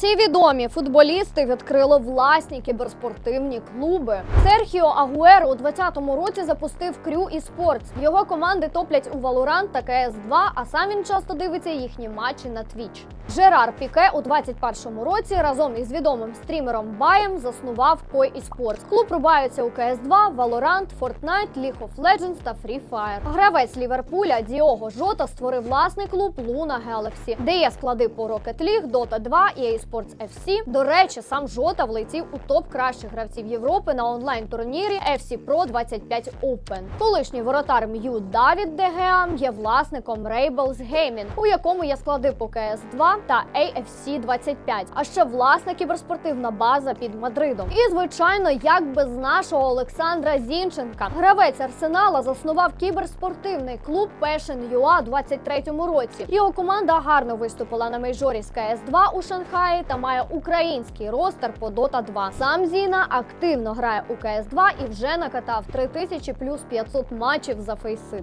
Всі відомі футболісти відкрили власні кіберспортивні клуби. Серхіо Агуеро у 2020 році запустив Крю і Спортс. Його команди топлять у Valorant та CS2, а сам він часто дивиться їхні матчі на Twitch. Жерар Піке у 2021 році разом із відомим стрімером Баєм заснував Koi eSports. Клуб рубається у CS2, Valorant, Fortnite, League of Legends та Free Fire. Гравець Ліверпуля Діого Жота створив власний клуб Luna Galaxy, де є склади по Rocket League, Dota 2 і eSports FC. До речі, сам Жота влетів у топ кращих гравців Європи на онлайн-турнірі FC Pro 25 Open. Колишній воротар М'ю Давід Дегеа є власником Rebels Gaming, у якому є склади по CS2 та AFC 25, а ще власна кіберспортивна база під Мадридом. І звичайно, як без нашого Олександра Зінченка, гравець Арсенала заснував кіберспортивний клуб Passion UA у 23-му році. Його команда гарно виступила на мейжорі з CS2 у Шанхаї та має український ростер по Dota 2. Сам Зіна активно грає у CS2 і вже накатав 3000 плюс 500 матчів за фейси.